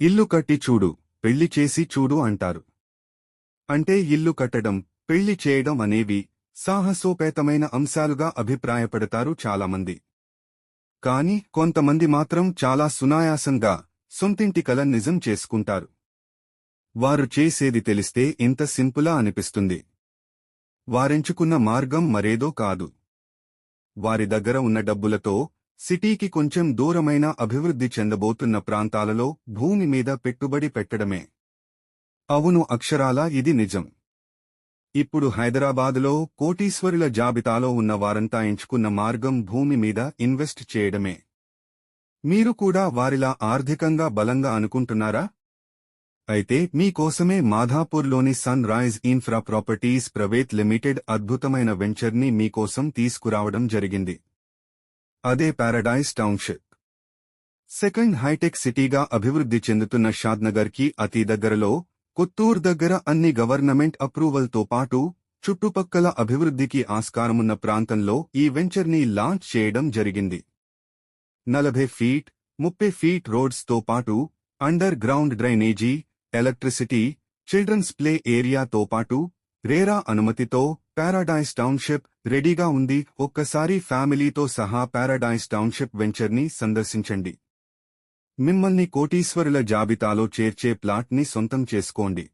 ఇల్లు కట్టి చూడు పెళ్ళి చేసి చూడు అంటారు. అంటే ఇల్లు కట్టడం పెళ్ళి చేయడం అనేవి సాహసోపేతమైన అంశాలుగా అభిప్రాయపడతారు చాలామంది. కాని కొంతమంది మాత్రం చాలా సునాయాసంగా సొంతింటి కల నిజం చేసుకుంటారు. వారు చేసేది తెలిస్తే ఇంత సింపులా అనిపిస్తుంది. వారెంచుకున్న మార్గం మరేదో కాదు. వారి దగ్గర ఉన్న డబ్బులతో సిటీకి కొంచెం దూరమైన అభివృద్ధి చెందబోతున్న ప్రాంతాలలో భూమి మీద పెట్టుబడి పెట్టడమే. అవును అక్షరాలా ఇది నిజం. ఇప్పుడు హైదరాబాదులో కోటీశ్వరుల జాబితాలో ఉన్న వారంతా ఎంచుకున్న మార్గం భూమి మీద ఇన్వెస్ట్ చేయడమే. మీరు కూడా వారిలా ఆర్థికంగా బలంగా అనుకుంటున్నారా? అయితే మీకోసమే మాధాపూర్లోని sun rise infra properties private limited అద్భుతమైన వెంచర్ని మీకోసం తీసుకురావడం జరిగింది. అదే పారడైజ్ టౌన్షిప్ సెకండ్ హైటెక్ సిటీగా అభివృద్ధి చెందుతున్న షాద్నగర్కి అతి దగ్గరలో కొత్తూర్ దగ్గర అన్ని గవర్నమెంట్ అప్రూవల్తో పాటు చుట్టుపక్కల అభివృద్ధికి ఆస్కారమున్న ప్రాంతంలో ఈ వెంచర్ని లాంచ్ చేయడం జరిగింది. నలభై ఫీట్ ముప్పై ఫీట్ రోడ్స్తో పాటు underground drainage electricity children's play ఏరియాతో పాటు రేరా అనుమతితో పారాడైజ్ టౌన్షిప్ రెడీగా ఉంది. ఒక్కసారి ఫ్యామిలీతో సహా పారాడైజ్ టౌన్షిప్ వెంచర్ని సందర్శించండి. మిమ్మల్ని కోటీశ్వరుల జాబితాలో చేర్చే ప్లాట్ని సొంతం చేసుకోండి.